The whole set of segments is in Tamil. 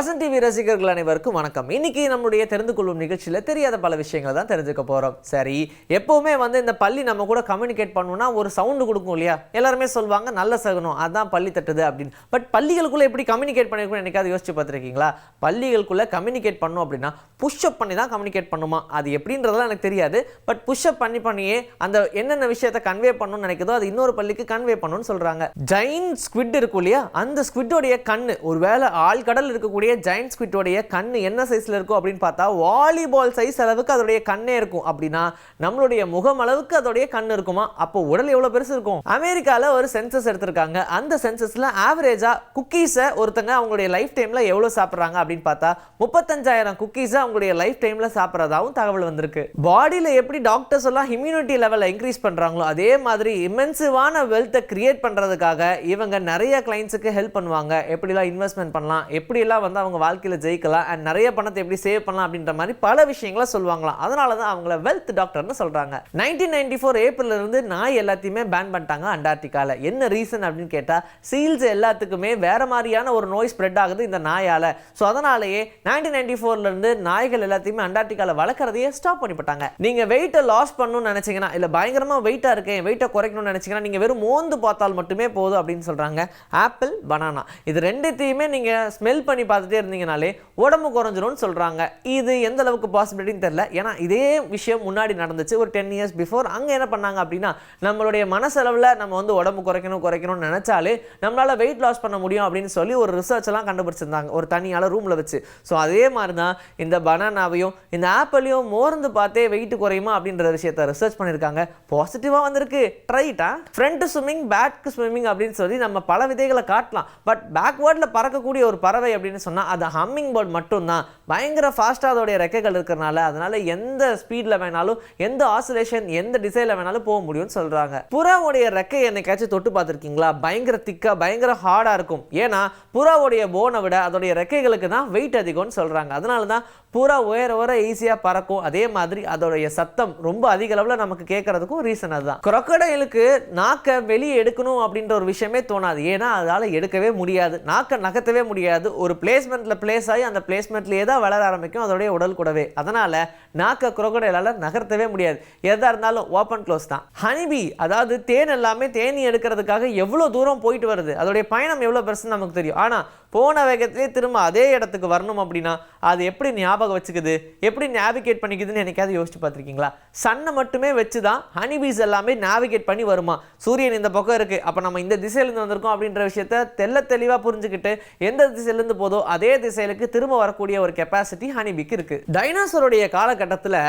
வசந்த் டிவி ரசிகர்கள் அனைவருக்கும் வணக்கம். இன்னைக்கு நம்மளுடைய தெரிந்து கொள்ளும் நிகழ்ச்சியில் தெரியாத பல விஷயங்கள் தான் தெரிஞ்சுக்க போகிறோம் சரி எப்போவுமே வந்து இந்த பள்ளி நம்ம கூட கம்யூனிகேட் பண்ணணும்னா ஒரு சவுண்டு கொடுக்கும் இல்லையா? எல்லாருமே சொல்லுவாங்க நல்ல சகுனம் அதான் பள்ளி தட்டுது அப்படின்னு. பட் பள்ளிகளுக்குள்ளே எப்படி கம்யூனிகேட் பண்ணிருக்கணும் எனக்காவது யோசிச்சு பார்த்துருக்கீங்களா? பள்ளிகளுக்குள்ளே கம்யூனிகேட் பண்ணும் அப்படின்னா புஷ்அப் பண்ணி தான் கம்யூனிகேட் பண்ணுமா? அது எப்படின்றதெல்லாம் எனக்கு தெரியாது. பட் புஷ்அப் பண்ணி பண்ணியே அந்த என்னென்ன விஷயத்தை கன்வே பண்ணணும்னு நினைக்கிறதோ அது இன்னொரு பள்ளிக்கு கன்வே பண்ணணும்னு சொல்கிறாங்க ஜெயின் ஸ்குவிட் இருக்கும் இல்லையா? அந்த ஸ்குவிட்டோடைய கண்ணு ஒருவேளை ஆழ்கடல் இருக்கக்கூடிய ஜெயின் ஸ்குவிட்டோடைய கண்ணு என்ன சைஸ்ல இருக்கும் அப்படின்னு பார்த்தா வாலிபால் சைஸ் அளவுக்கு அதோடைய கண்ணே இருக்கும். அப்படின்னா நம்மளுடைய முகம் அளவுக்கு அதோடைய கண் இருக்குமா? அப்போ உடல் எவ்வளவு பெருசு இருக்கும்? அமெரிக்கால ஒரு சென்சஸ் எடுத்திருக்காங்க. அந்த சென்சஸ்ல ஆவரேஜா குக்கீஸை ஒருத்தங்க அவங்களுடைய லைஃப் டைம்ல எவ்வளவு சாப்பிட்றாங்க அப்படின்னு பார்த்தா முப்பத்தஞ்சாயிரம் குக்கீஸை அவங்களுடைய லைஃப் டைம்ல சாப்பிட்றதாகவும் தகவல் வந்திருக்கு. பாடியில எப்படி டாக்டர்ஸ் எல்லாம் இம்யூனிட்டி லெவலை இன்க்ரீஸ் பண்றாங்களோ அதே மாதிரி இமென்சிவான வெல்த்தை கிரியேட் பண்றதுக்காக இவங்க நிறைய கிளைண்ட்ஸுக்கு ஹெல்ப் பண்ணுவாங்க. எப்படிலாம் இன்வெஸ்ட்மெண்ட் பண்ணலாம்? எப்படிலாம் வந்து அவங்க வாழ்க்கையில் ஜெயிக்கலாம். அண்ட் நிறைய பணத்தை எப்படி சேவ் பண்ணலாம் அப்படின்ற மாதிரி பல விஷயங்களை சொல்லுவாங்களாம். அதனால தான் அவங்கள வெல்த் டாக்டர்னு சொல்கிறாங்க நைன்டீன் நைன்டி ஃபோர் ஏப்ரல்ல இருந்து நாய் எல்லாத்தையுமே பேன் பண்ணிட்டாங்க அண்டார்டிகாவில் என்ன ரீசன் அப்படின்னு கேட்டால் சீல்ஸ் எல்லாத்துக்குமே வேற மாதிரியான ஒரு நோய் ஸ்ப்ரெட் ஆகுது இந்த நாயால். ஸோ அதனாலேயே நைன்டீன் நைன்டி ஃபோர்லேருந்து நாய்கள் எல்லாத்தையுமே அண்டார்டிகாவில் வளர்க்குறதையே ஸ்டாப் பண்ணிவிட்டாங்க. நீங்கள் வெயிட்டை லாஸ் பண்ணணும்னு நினச்சிங்கன்னா இல்லை பயங்கரமாக வெயிட்டாக இருக்கேன் வெயிட்டை குறைக்கணும்னு நினைச்சீங்கன்னா நீங்கள் வெறும் மோந்து பார்த்தால் மட்டுமே போதும் அப்படின்னு சொல்கிறாங்க ஆப்பிள் பனானா. இது ரெண்டுத்தையுமே நீங்கள் ஸ்மெல் பண்ணி பார்த்து இருந்தீங்கனாலே உடம்பு குறைஞ்சிரும்னு சொல்றாங்க. இது எந்த அளவுக்கு பாசிபிலிட்டின்னு தெரியல. ஏன்னா இதே விஷயம் முன்னாடி நடந்துச்சு. ஒரு டென் இயர்ஸ் பிஃபோர் அங்கே என்ன பண்ணாங்க அப்படின்னா நம்மளுடைய மனசளவில் நம்ம வந்து உடம்பு குறைக்கணும் குறைக்கணும்னு நினைச்சாலே நம்மளால வெயிட் லாஸ் பண்ண முடியும் அப்படின்னு சொல்லி ஒரு ரிசர்ச் எல்லாம் கண்டுபிடிச்சிருந்தாங்க. ஒரு தனியால் ரூமில் வச்சு. ஸோ அதே மாதிரி தான் இந்த பனானாவையும் இந்த ஆப்பிளையும் மோர்ந்து பார்த்தே வெயிட் குறையுமா அப்படின்ற விஷயத்தை ரிசர்ச் பண்ணியிருக்காங்க. பாசிட்டிவாக வந்திருக்கு. ட்ரைட்டா ஃப்ரண்ட் ஸ்விம்மிங் பேக் ஸ்விம்மிங் அப்படின்னு சொல்லி நம்ம பல விதைகளை காட்டலாம். பட் பேக்வேர்டில் பறக்கக்கூடிய ஒரு பறவை அப்படின்னு சொன்னால் அது ஹம்மிங் பேர்ட் மட்டும்தான். பயங்கர ஃபாஸ்ட்டாக அதோடைய ரெக்கைகள் இருக்கிறனால அதனால் எந்த ஸ்பீடில் வேணாலும் எந்த ஆசிலேஷன் எந்த டிசைனில் வேணாலும் போக முடியும்னு சொல்கிறாங்க புறாவுடைய ரெக்கை என்னைக்காச்சும் தொட்டு பார்த்துருக்கீங்களா? பயங்கர திக்காக பயங்கர ஹார்டாக இருக்கும். ஏன்னா புறாவுடைய போனை விட அதோடைய ரெக்கைகளுக்கு தான் வெயிட் அதிகம்னு சொல்கிறாங்க அதனால தான் புறா உயர உயர ஈஸியாக பறக்கும். அதே மாதிரி அதோடைய சத்தம் ரொம்ப அதிக அளவில் நமக்கு கேட்குறதுக்கும் ரீசன் அதுதான். crocodileக்கு நாக்கை வெளியே எடுக்கணும் அப்படின்ற ஒரு விஷயமே தோணாது. ஏன்னா அதால் எடுக்கவே முடியாது. நாக்கை நகர்த்தவே முடியாது. ஒரு பிளேஸ் பிளேஸ்மெண்ட்டில் பிளேஸ் ஆகி அந்த பிளேஸ்மெண்ட்லேயே தான் வளர ஆரம்பிக்கும். அதோடைய உடல் கூடவே. அதனால் நாக்கை crocodileஆல நகர்த்தவே முடியாது. எதாக இருந்தாலும் ஓப்பன் க்ளோஸ் தான். ஹனிபி அதாவது தேன் எல்லாமே தேனி எடுக்கிறதுக்காக எவ்வளோ தூரம் போயிட்டு வருது? அதோடைய பயணம் எவ்வளோ பெருசுன்னு நமக்கு தெரியும். ஆனால் போன வேகத்திலே திரும்ப அதே இடத்துக்கு வரணும் அப்படின்னா அது எப்படி ஞாபகம் வச்சுக்குது? எப்படி நேவிகேட் பண்ணிக்குதுன்னு என்னைக்காவது யோசிச்சு பார்த்துருக்கீங்களா? சன்னை மட்டுமே வச்சு தான் ஹனிபீஸ் எல்லாமே நேவிகேட் பண்ணி வருமா? சூரியன் இந்த பக்கம் இருக்குது அப்போ நம்ம இந்த திசையிலேருந்து வந்திருக்கோம் அப்படின்ற விஷயத்த தெல்ல தெளிவாக புரிஞ்சுக்கிட்டு எந்த திசையிலேருந்து போதோ அதே திசையிலுக்கு திரும்ப வரக்கூடிய ஒரு கெப்பாசிட்டி ஹனிபிக்கு இருக்குது டைனோசருடைய காலகட்டத்தில்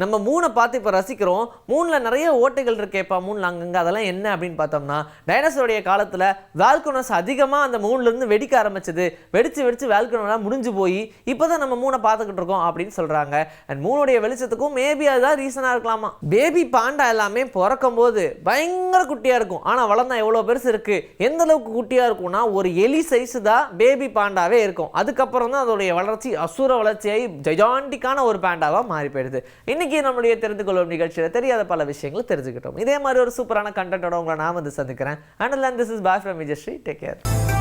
நம்ம மூணை பார்த்து இப்போ ரசிக்கிறோம். மூணில் நிறைய ஓட்டைகள் இருக்கேப்பா மூணில் அங்கங்கே அதெல்லாம் என்ன அப்படின்னு பார்த்தோம்னா டைனோசருடைய காலத்தில் வேல்குனஸ் அதிகமாக அந்த மூணுலேருந்து வெடிக்க ஆரம்பிச்சது. வெடித்து வெடிச்சு வேல்குனெலாம் முடிஞ்சு போய் இப்போ தான் நம்ம மூணை பார்த்துக்கிட்டு இருக்கோம் அப்படின்னு சொல்கிறாங்க அண்ட் மூணுடைய வெளிச்சத்துக்கும் மேபி அதுதான் ரீசனாக இருக்கலாமா? பேபி பாண்டா எல்லாமே பிறக்கும் போது பயங்கர குட்டியாக இருக்கும். ஆனால் வளர்ந்தா எவ்வளோ பெருசு இருக்குது எந்த அளவுக்கு குட்டியாக இருக்கும்னா ஒரு எலி சைஸு தான் பேபி பாண்டாவே இருக்கும். அதுக்கப்புறம் தான் அதோடைய வளர்ச்சி அசுர வளர்ச்சியாகி ஜெயாண்டிக்கான ஒரு பாண்டாவாக மாறி போயிடுது. இன்னைக்கு நம்மளுடைய தெரிந்து கொள்ளும் நிகழ்ச்சியில் தெரியாத பல விஷயங்களை தெரிஞ்சுக்கிட்டோம். இதே மாதிரி ஒரு சூப்பரான கண்டென்ட்டோட உங்களை நான் வந்து சந்திக்கிறேன். And this is bye from Vijayasri take care